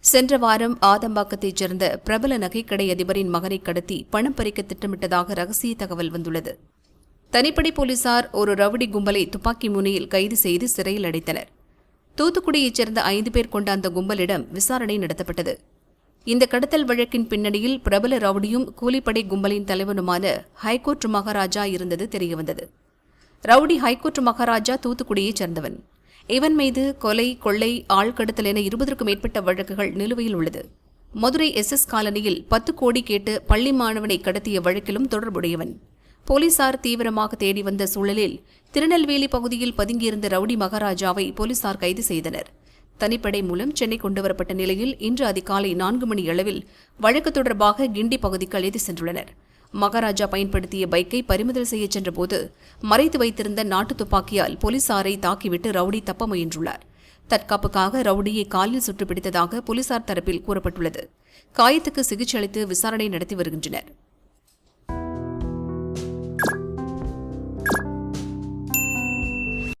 சென்ற வாரம் ஆதம்பாக்கத்தைச் சேர்ந்த பிரபல நகைக்கடை அதிபரின் மகனை கடத்தி பணம் பறிக்க திட்டமிட்டதாக ரகசிய தகவல் வந்துள்ளது. தனிப்படை போலீசார் ஒரு ரவுடி கும்பலை துப்பாக்கி முனையில் கைது செய்து சிறையில் அடைத்தனர். தூத்துக்குடியைச் சேர்ந்த ஐந்து பேர் கொண்ட அந்த கும்பலிடம் விசாரணை நடத்தப்பட்டது. இந்த கடத்தல் வழக்கின் பின்னணியில் பிரபல ரவுடியும் கூலிப்படை கும்பலின் தலைவனுமான ஹைகோர்ட் மகாராஜா இருந்தது தெரியவந்தது. ரவுடி ஹைகோர்ட் மகாராஜா தூத்துக்குடியைச் சேர்ந்தவன். இவன் மீது கொலை கொள்ளை ஆள்கடத்தல் என இருபதற்கும் மேற்பட்ட வழக்குகள் நிலுவையில் உள்ளது. மதுரை எஸ் எஸ் காலனியில் பத்து கோடி கேட்டு பள்ளி மாணவனை கடத்திய வழக்கிலும் தொடர்புடையவன். போலீசார் தீவிரமாக தேடி வந்த சூழலில் திருநெல்வேலி பகுதியில் பதுங்கியிருந்த ரவுடி மகாராஜாவை போலீசார் கைது செய்தனர். தனிப்படை மூலம் சென்னை கொண்டுவரப்பட்ட நிலையில் இன்று அதிகாலை நான்கு மணி அளவில் வழக்கு தொடர்பாக கிண்டி பகுதிக்கு அழைத்து சென்றுள்ளனர். மகாராஜா பயன்படுத்திய பைக்கை பறிமுதல் செய்ய சென்றபோது மறைத்து வைத்திருந்த நாட்டு துப்பாக்கியால் போலீசாரை தாக்கிவிட்டு ரவுடி தப்ப முயன்றுள்ளார். தற்காப்புக்காக ரவுடியை காலில் சுட்டு பிடித்ததாக போலீசார் தரப்பில் கூறப்பட்டுள்ளது. காயத்துக்கு சிகிச்சை அளித்து விசாரணை நடத்தி வருகின்றனர்.